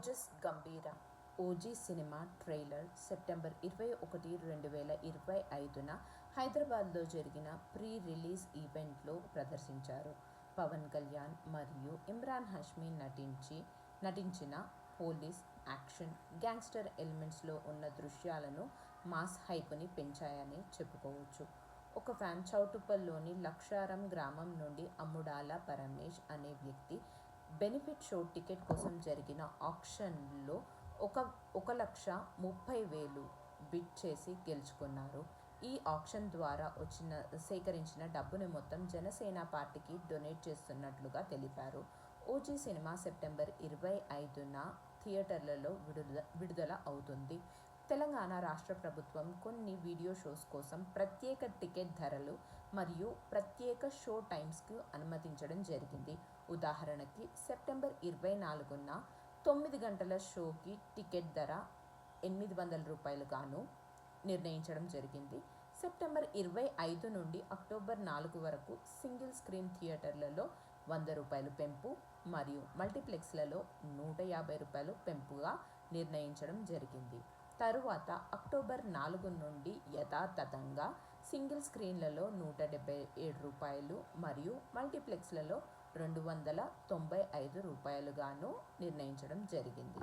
ఓజస్ గంభీర OG cinema trailer September ఇరవై ఒకటి రెండు వేల ఇరవై ఐదున హైదరాబాద్లో జరిగిన ప్రీ రిలీజ్ ఈవెంట్లో ప్రదర్శించారు. పవన్ కళ్యాణ్ మరియు ఇమ్రాన్ హష్మీ నటించి నటించిన పోలీస్ యాక్షన్ గ్యాంగ్స్టర్ ఎలిమెంట్స్లో ఉన్న దృశ్యాలను మాస్ హైప్ని పెంచాయని చెప్పుకోవచ్చు. ఒక ఫ్యాన్ చౌటుప్పల్లోని లక్షారం గ్రామం నుండి అమ్ముడాల పరమేష్ అనే వ్యక్తి బెనిఫిట్ షో టికెట్ కోసం జరిగిన ఆక్షన్లో ఒక ఒక లక్ష ముప్పై వేలు బిడ్ చేసి గెలుచుకున్నారు. ఈ ఆప్షన్ ద్వారా వచ్చిన సేకరించిన డబ్బుని మొత్తం జనసేన పార్టీకి డొనేట్ చేస్తున్నట్లుగా తెలిపారు. ఓజీ సినిమా సెప్టెంబర్ ఇరవై ఐదున థియేటర్లలో విడుదల విడుదల అవుతుంది. తెలంగాణ రాష్ట్ర ప్రభుత్వం కొన్ని వీడియో షోస్ కోసం ప్రత్యేక టికెట్ ధరలు మరియు ప్రత్యేక షో టైమ్స్కు అనుమతించడం జరిగింది. ఉదాహరణకి సెప్టెంబర్ ఇరవై నాలుగున తొమ్మిది గంటల షోకి టికెట్ ధర ఎనిమిది వందల రూపాయలుగాను నిర్ణయించడం జరిగింది. సెప్టెంబర్ ఇరవై ఐదు నుండి అక్టోబర్ నాలుగు వరకు సింగిల్ స్క్రీన్ థియేటర్లలో వంద రూపాయలు పెంపు మరియు మల్టీప్లెక్స్లలో నూట యాభై రూపాయలు పెంపుగా నిర్ణయించడం జరిగింది. తరువాత అక్టోబర్ నాలుగు నుండి యథాతథంగా సింగిల్ స్క్రీన్లలో నూట డెబ్బై ఏడు రూపాయలు మరియు మల్టీప్లెక్స్లలో రెండు వందల తొంభై ఐదు రూపాయలుగాను నిర్ణయించడం జరిగింది.